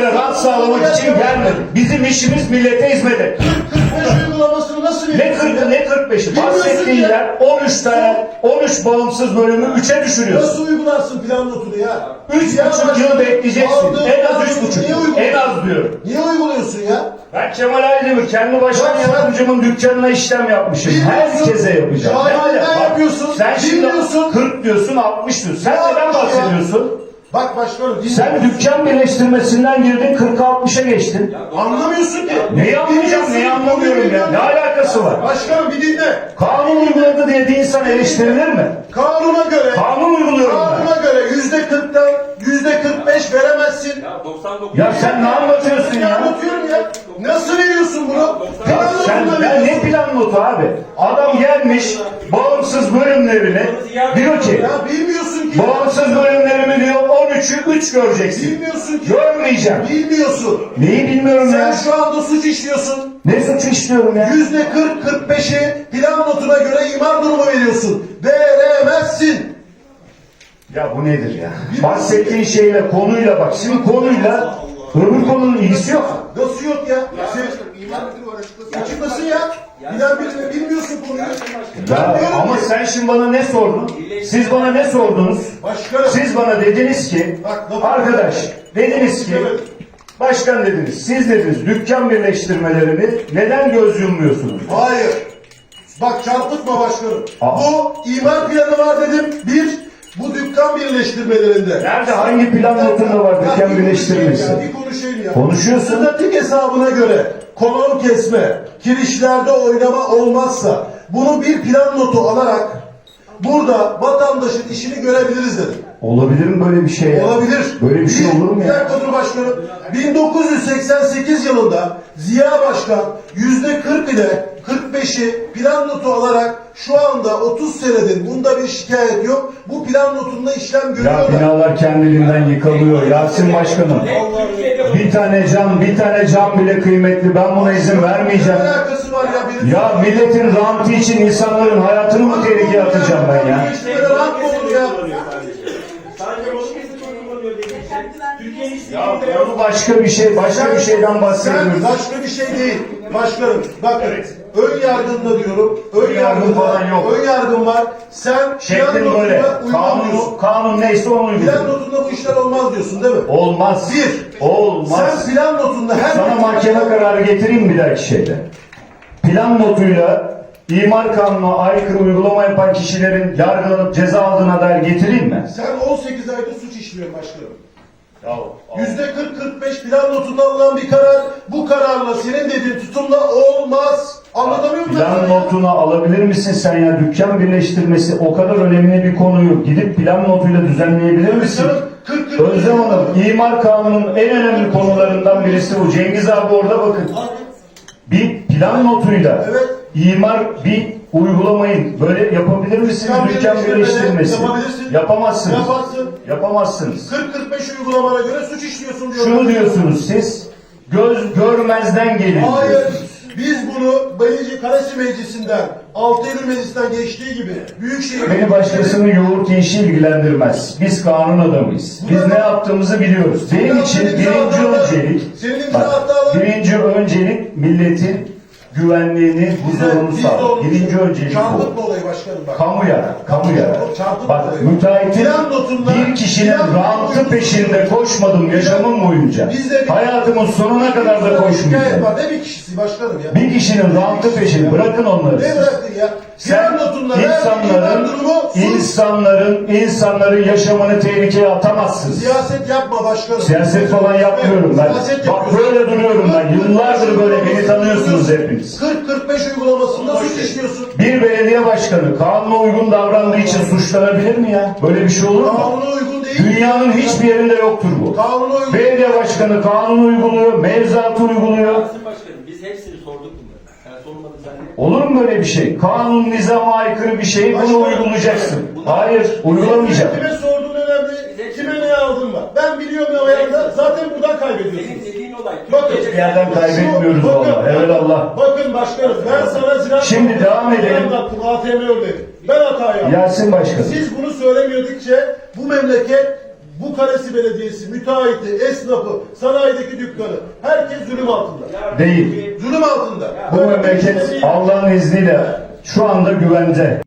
buralara rant sağlamak için gelmedik. Bizim işimiz millete hizmet et. 45 uygulamasını nasıl Ne veriyorsun 40'ı ya? ne 45'i? Bilmiyorsun Bahsettiğin yer 13 tane 13 bağımsız bölümü 3'e düşürüyorsun. Nasıl uygularsın plan notunu ya? Üç Ya buçuk bak, yıl bekleyeceksin. aldığın En az buçuk niye yıl. En uyguluyorsun? az diyorum. Niye uyguluyorsun ya? Ben Kemal Aydemir kendi başkan sen- yardımcımın dükkanına işlem yapmışım. Bilmiyorsun. Herkese yapacağım. Nerede? Bak, yapıyorsun. Sen şimdi Bilmiyorsun. 40 diyorsun 60 diyorsun. Sen neden bahsediyorsun? Bak başkanım dinle. Sen dükkan birleştirmesinden girdin 40'a 60'a geçtin. anlamıyorsun ki. Neyi anlayacağım, neyi anlamıyorum ya. Ne alakası var? Başkanım bir dinle. Kanun uyguladı diye bir insan eleştirilir mi? Kanuna göre Kanun uyguluyorum ben. Kanuna göre yüzde kırktan yüzde kırk beş veremezsin. Ya 99. Ya sen ne anlatıyorsun ya? anlatıyorum ya? Nasıl veriyorsun bunu? Ya sen ya ne plan notu abi? Adam gelmiş bağımsız bölümlerine diyor ki Ya bilmiyorsun. Bağımsız bölümlerimi diyor 13'ü 3 göreceksin. Bilmiyorsun ki. Görmeyeceğim. Bilmiyorsun. Neyi bilmiyorum Sen ya. şu anda suç işliyorsun. Ne suç işliyorum ya? Yüzde kırk, kırk beşi plan notuna göre imar durumu veriyorsun. Veremezsin. Ya bu nedir ya? Bahsettiğin şeyle konuyla bak. Şimdi konuyla öbür konunun ilgisi yok. Nasıl yok ya? Açıklasın ya. Bilen birine bilmiyorsun konuyu. Ben Ya diyorum ama ki, sen şimdi bana ne sordun? Siz bana ne sordunuz? Başkanım. Siz bana dediniz ki Bak, lafı- arkadaş dediniz ki Evet. başkan dediniz siz dediniz dükkan birleştirmelerini neden göz yummuyorsunuz? Hayır. Bak çarpıtma başkanım. Aa. Bu imar planı var dedim. Bir, bu dükkan birleştirmelerinde. Nerede hangi plan notunda var Ya bir dükkan konuşayım birleştirmesi? ya, Bir konuşayım ya. Konuşuyorsun. Statik hesabına göre kolon kesme, kirişlerde oynama olmazsa bunu bir plan notu alarak burada vatandaşın işini görebiliriz dedim. Olabilir mi böyle bir şey ya? Olabilir. Böyle bir şey olur mu ya? dakika dur başkanım. 1988 yılında Ziya Başkan yüzde 40 ile 45'i plan notu alarak şu anda 30 senedir bunda bir şikayet yok. Bu plan notunda işlem Ya görüyorlar. binalar kendiliğinden yıkılıyor Yasin Başkanım. Bir tane can, bir tane can bile kıymetli. Ben buna izin vermeyeceğim. Ne alakası var ya? Benim Ya milletin rantı için insanların hayatını mı tehlikeye atacağım ben ya? Ya? Ya başka bir şey, başka bir şeyden Sen bahsediyoruz. başka bir şey değil. Başkanım bakın ön yargında diyorum. Ön Ön yargı yargın falan yok. Ön yargın var. Sen plan Şeklin böyle. Kanun, kanun neyse onu Plan uyguluyor. notunda bu işler olmaz diyorsun değil mi? Olmaz. Bir. Olmaz. Sen plan notunda her Sana mahkeme kararı getireyim bir dahaki şeyde. Plan notuyla imar kanununa aykırı uygulama yapan kişilerin yargılanıp ceza aldığına dair getireyim mi? Sen 18 ayda suç işliyorsun başkanım. Yüzde 40-45 plan notunda alınan bir karar bu kararla senin dediğin tutumla olmaz. Anlatamıyor muyum? Plan notunu alabilir misin sen ya? Dükkan birleştirmesi o kadar önemli bir konuyu gidip plan notuyla düzenleyebilir misin? Canım, 40 Özlem Hanım, imar kanunun en önemli konularından birisi bu. Cengiz abi orada bakın. Bir plan notuyla Evet. imar bir uygulamayın. Böyle yapabilir misiniz Dükkan dükkan birleştirmesi? yapabilirsin. Yapamazsınız. Yaparsın. Yapamazsınız. 40-45 uygulamalara göre suç işliyorsun diyorum. Şunu diyorsunuz siz, göz görmezden gelin. Hayır. Biz bunu Bayıcı Karası Meclisi'nden, Altı Eylül Meclisi'nden geçtiği gibi Büyükşehir Beni başkasının yoğurt işi ilgilendirmez. Biz kanun adamıyız. Biz ne yaptığımızı biliyoruz. Benim için birinci öncelik, bak, birinci öncelik milletin güvenliğini, de sağlamak. onu- Birinci öncelik bu. Çarpıtma olayı başkanım bak. Kamu yarar, kamu yarar. Bak müteahhitin Plan notunda- bir kişinin plan notunda- peşinde koşmadım yaşamım boyunca. Biz de Hayatımın sonuna kadar da koşmayacağım. Ne bir kişisi başkanım ya. Bir kişinin rantı peşinde bırakın onları. Ne siz. bıraktın ya? Sen Plan notunda insanların, durumu insanların, insanların yaşamını tehlikeye atamazsın. Siyaset yapma başkanım. Siyaset falan yapmıyorum ben. Siyaset Bak yapıyorsun. böyle duruyorum ben. Yıllardır böyle beni tanıyorsunuz hepiniz. 40-45 uygulamasında suç işliyorsun. Bir belediye başkanı kanuna uygun davrandığı için suçlanabilir mi ya? Böyle bir şey olur mu? Kanuna uygun değil. Dünyanın hiçbir yerinde yoktur bu. Kanuna uygun. Belediye başkanı kanunu uyguluyor, mevzuatı uyguluyor. Yasin Başkanım biz hepsini sorduk bunları. Sen sormadın zannet. Olur mu böyle bir şey? Kanun nizama aykırı bir şey bunu Başkanım, uygulayacaksın. Hayır, sorduğun önemli. Kime ne aldın var. Ben biliyorum ne ayağında. Zaten buradan kaybediyorsun. Senin dediğin olay. Bakın. Türkiye'de- Bir yerden kaybetmiyoruz Bakın, valla. Evelallah. Bakın başkanım ben sana ziraat... Şimdi devam edelim. ATM örneği. Ben hata yaptım. Yasin Başkanım. Siz bunu söylemiyordukça bu memleket Bu Karesi Belediyesi, müteahhiti, esnafı, sanayideki dükkanı, herkes zulüm altında. Değil. Zulüm altında. Bu memleket Allah'ın izniyle şu anda güvende.